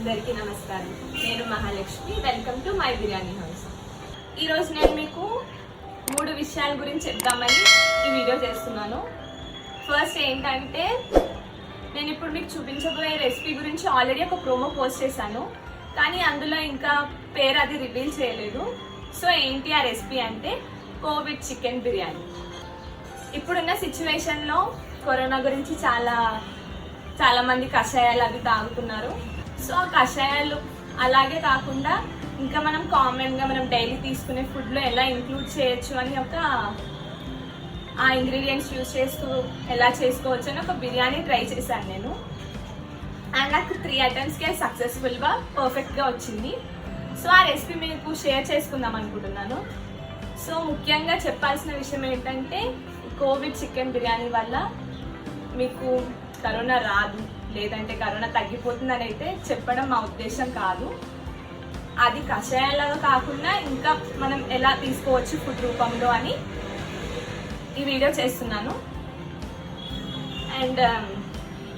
అందరికీ నమస్కారం. నేను Mahalakshmi. Welcome to my biryani house ఈరోజు నేను మీకు మూడు విషయాల గురించి చెప్దామని ఈ వీడియో చేస్తున్నాను. ఫస్ట్ ఏంటంటే నేను ఇప్పుడు మీకు చూపించబోయే రెసిపీ గురించి ఆల్రెడీ ఒక ప్రోమో పోస్ట్ చేశాను. కానీ అందులో ఇంకా పేరు అది రివీల్ చేయలేదు. సో ఏంటి ఆ రెసిపీ అంటే కోవిడ్ చికెన్ బిర్యానీ ఇప్పుడున్న సిచ్యువేషన్లో కరోనా గురించి చాలా చాలామంది కషాయాలు అవి తాగుతున్నారు. సో కషాయాలు అలాగే కాకుండా ఇంకా మనం కామన్గా మనం డైలీ తీసుకునే ఫుడ్లో ఎలా ఇంక్లూడ్ చేయొచ్చు అని ఒక ఆ ఇంగ్రీడియంట్స్ యూస్ చేస్తూ ఎలా చేసుకోవచ్చు అని ఒక బిర్యానీ ట్రై చేశాను నేను. అండ్ నాకు త్రీ ఐటమ్స్కి సక్సెస్ఫుల్గా పర్ఫెక్ట్గా వచ్చింది. సో ఆ రెసిపీ మీకు షేర్ చేసుకుందాం అనుకుంటున్నాను. సో ముఖ్యంగా చెప్పాల్సిన విషయం ఏంటంటే కోవిడ్ చికెన్ బిర్యానీ వల్ల మీకు కరోనా రాదు. లేదంటే కరోనా తగ్గిపోతుందని అయితే చెప్పడం మా ఉద్దేశం కాదు. అది కషాయాలాగా కాకుండా ఇంకా మనం ఎలా తీసుకోవచ్చు ఫుడ్ రూపంలో అని ఈ వీడియో చేస్తున్నాను. అండ్ um,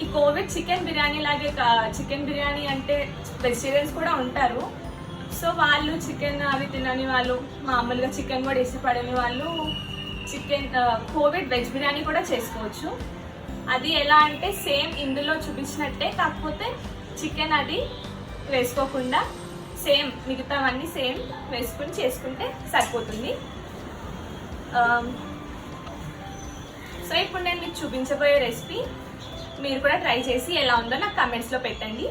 ఈ కోవిడ్ చికెన్ బిర్యానీ లాగే చికెన్ బిర్యానీ అంటే వెజిటేరియన్స్ కూడా ఉంటారు. సో వాళ్ళు చికెన్ అవి తినని వాళ్ళు మామూలుగా చికెన్ కూడా ఇష్టపడని వాళ్ళు chicken uh, Covid veg biryani కూడా చేసుకోవచ్చు. అది ఎలా అంటే సేమ్ ఇందులో చూపించినట్టే కాకపోతే చికెన్ అది వేసుకోకుండా సేమ్ మిగతావన్నీ సేమ్ వేసుకుని చేసుకుంటే సరిపోతుంది. సో ఇప్పుడు నేను మీకు చూపించబోయే రెసిపీ మీరు కూడా ట్రై చేసి ఎలా ఉందో నాకు కమెంట్స్లో పెట్టండి.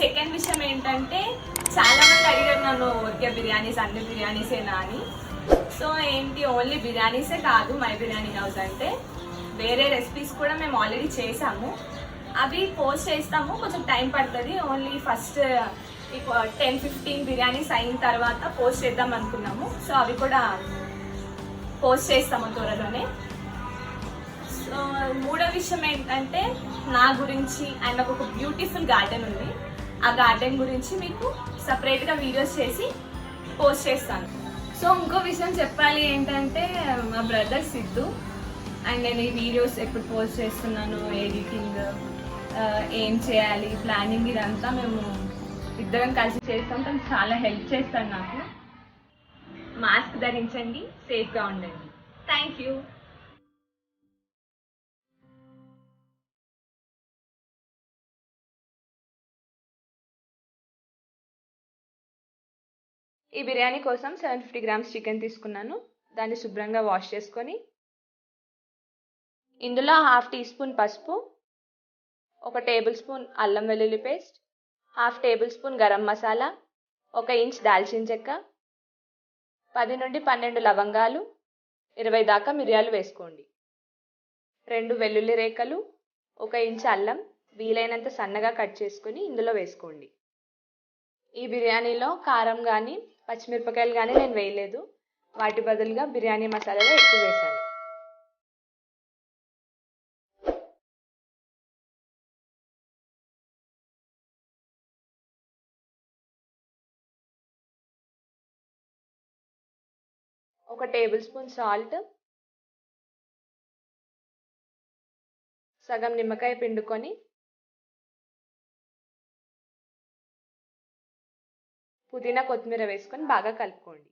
సెకండ్ విషయం ఏంటంటే చాలా మంది అడిగారు నన్ను ఓకే బిర్యానీస్ అన్ని బిర్యానీసేనా అని. సో ఏంటి ఓన్లీ బిర్యానీసే కాదు మై బిర్యానీ హౌస్ అంటే వేరే రెసిపీస్ కూడా మేము ఆల్రెడీ చేసాము. అవి పోస్ట్ చేస్తాము కొంచెం టైం పడుతుంది. Only first ten fifteen biryanis అయిన తర్వాత పోస్ట్ చేద్దాం అనుకున్నాము. సో అవి కూడా పోస్ట్ చేస్తాము త్వరలోనే. సో మూడో విషయం ఏంటంటే నా గురించి అండ్ నాకు ఒక బ్యూటిఫుల్ గార్డెన్ ఉంది. ఆ గార్డెన్ గురించి మీకు సపరేట్గా వీడియోస్ చేసి పోస్ట్ చేస్తాను. సో ఇంకో విషయం చెప్పాలి ఏంటంటే మా బ్రదర్ సిద్ధు. అండ్ నేను ఈ వీడియోస్ ఎప్పుడు పోస్ట్ చేస్తున్నాను ఎడిటింగ్ ఏం చేయాలి ప్లానింగ్ ఇదంతా మేము ఇద్దరం కలిసి చేస్తాం. తను చాలా హెల్ప్ చేస్తాను నాకు. మాస్క్ ధరించండి సేఫ్గా ఉండండి. థ్యాంక్ యూ ఈ బిర్యానీ కోసం సెవెన్ ఫిఫ్టీ గ్రామ్స్ చికెన్ తీసుకున్నాను. దాన్ని శుభ్రంగా వాష్ చేసుకొని ఇందులో హాఫ్ టీ స్పూన్ పసుపు ఒక టేబుల్ స్పూన్ అల్లం వెల్లుల్లి paste half tablespoon garam masala ఒక ఇంచ్ దాల్చిన చెక్క పది నుండి పన్నెండు లవంగాలు ఇరవై దాకా మిరియాలు వేసుకోండి. రెండు వెల్లుల్లి రేఖలు ఒక ఇంచ్ అల్లం వీలైనంత సన్నగా కట్ చేసుకుని ఇందులో వేసుకోండి. ఈ బిర్యానీలో కారం కానీ పచ్చిమిరపకాయలు కానీ నేను వేయలేదు. వాటి బదులుగా బిర్యానీ మసాలాలో ఎక్కువ వేశాను. ఒక టేబుల్ స్పూన్ సాల్ట్ సగం నిమ్మకాయ పిండుకొని పుదీనా కొత్తిమీర వేసుకొని బాగా కలుపుకోండి.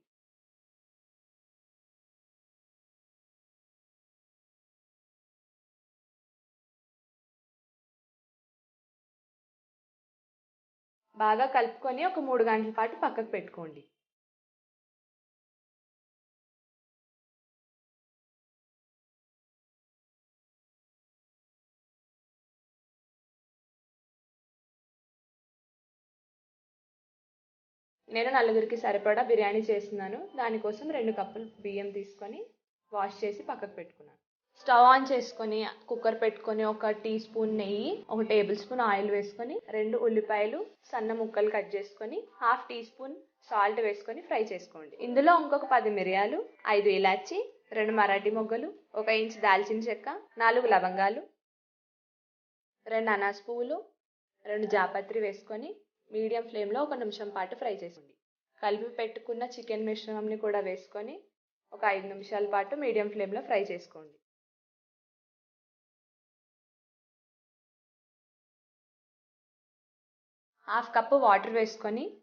బాగా కలుపుకొని ఒక మూడు గంటల పాటు పక్కకు పెట్టుకోండి. నేను నలుగురికి సరిపడా బిర్యానీ చేస్తున్నాను. దానికోసం రెండు కప్పులు బియ్యం తీసుకొని వాష్ చేసి పక్కకు పెట్టుకున్నాను. స్టవ్ ఆన్ చేసుకొని కుక్కర్ పెట్టుకొని ఒక టీ స్పూన్ నెయ్యి ఒక టేబుల్ స్పూన్ ఆయిల్ వేసుకొని రెండు ఉల్లిపాయలు సన్న ముక్కలు కట్ చేసుకొని హాఫ్ టీ స్పూన్ సాల్ట్ వేసుకొని ఫ్రై చేసుకోండి. ఇందులో ఇంకొక పది మిరియాలు ఐదు ఇలాచి రెండు మరాఠీ మొగ్గలు ఒక ఇంచ్ దాల్చిన చెక్క నాలుగు లవంగాలు రెండు అనాస్ పువ్వులు రెండు జాపత్రి వేసుకొని మీడియం ఫ్లేమ్లో ఒక నిమిషం పాటు ఫ్రై చేసుకోండి. కలిపి పెట్టుకున్న చికెన్ మిశ్రమంని కూడా వేసుకొని ఒక ఐదు నిమిషాల పాటు మీడియం ఫ్లేమ్లో ఫ్రై చేసుకోండి. హాఫ్ కప్పు వాటర్ వేసుకొని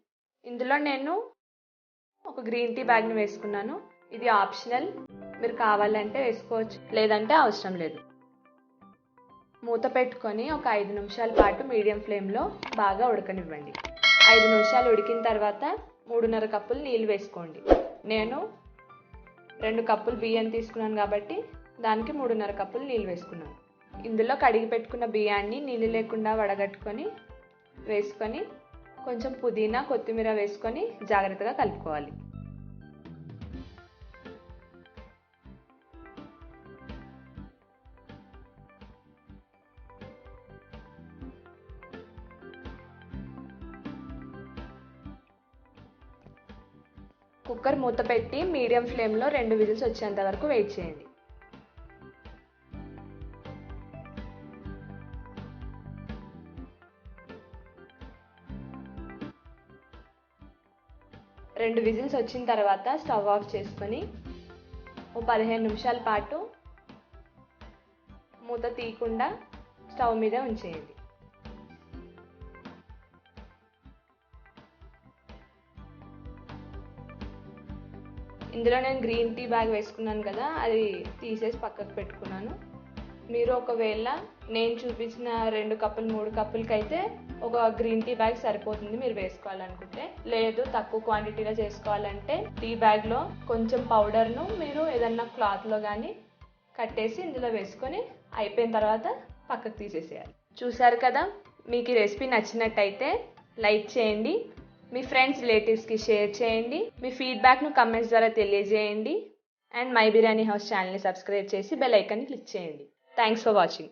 ఇందులో నేను ఒక గ్రీన్ టీ బ్యాగ్ని వేసుకున్నాను. ఇది ఆప్షనల్. మీరు కావాలంటే వేసుకోవచ్చు. లేదంటే అవసరం లేదు. మూత పెట్టుకొని ఒక ఐదు నిమిషాల పాటు మీడియం ఫ్లేమ్లో బాగా ఉడకనివ్వండి. ఐదు నిమిషాలు ఉడికిన తర్వాత మూడున్నర కప్పులు నీళ్ళు వేసుకోండి. నేను రెండు కప్పులు బియ్యం తీసుకున్నాను కాబట్టి దానికి మూడున్నర కప్పులు నీళ్ళు వేసుకున్నాను. ఇందులో కడిగి పెట్టుకున్న బియ్యాన్ని నీళ్ళు లేకుండా వడగట్టుకొని వేసుకొని కొంచెం పుదీనా కొత్తిమీర వేసుకొని జాగ్రత్తగా కలుపుకోవాలి. కుక్కర్ మూత పెట్టి మీడియం ఫ్లేమ్లో రెండు విజిల్స్ వచ్చేంత వరకు వెయిట్ చేయండి. రెండు విజిల్స్ వచ్చిన తర్వాత స్టవ్ ఆఫ్ చేసుకొని ఓ పదిహేను నిమిషాల పాటు మూత తీయకుండా స్టవ్ మీద ఉంచేయండి. ఇందులో నేను గ్రీన్ టీ బ్యాగ్ వేసుకున్నాను కదా అది తీసేసి పక్కకు పెట్టుకున్నాను. మీరు ఒకవేళ నేను చూపించిన రెండు కప్పులు మూడు కప్పులకి అయితే ఒక గ్రీన్ టీ బ్యాగ్ సరిపోతుంది మీరు వేసుకోవాలనుకుంటే. లేదు తక్కువ క్వాంటిటీలో చేసుకోవాలంటే టీ బ్యాగ్లో కొంచెం పౌడర్ను మీరు ఏదన్నా క్లాత్లో కానీ కట్టేసి ఇందులో వేసుకొని అయిపోయిన తర్వాత పక్కకు తీసేసేయాలి. చూసారు కదా మీకు ఈ రెసిపీ నచ్చినట్టయితే లైక్ చేయండి మీ ఫ్రెండ్స్ రిలేటివ్స్కి షేర్ చేయండి. మీ ఫీడ్బ్యాక్ను కమెంట్స్ ద్వారా తెలియజేయండి. అండ్ మై బిర్యానీ హౌస్ ఛానల్ని సబ్స్క్రైబ్ చేసి బెల్ ఐకాన్ని క్లిక్ చేయండి. Thanks for watching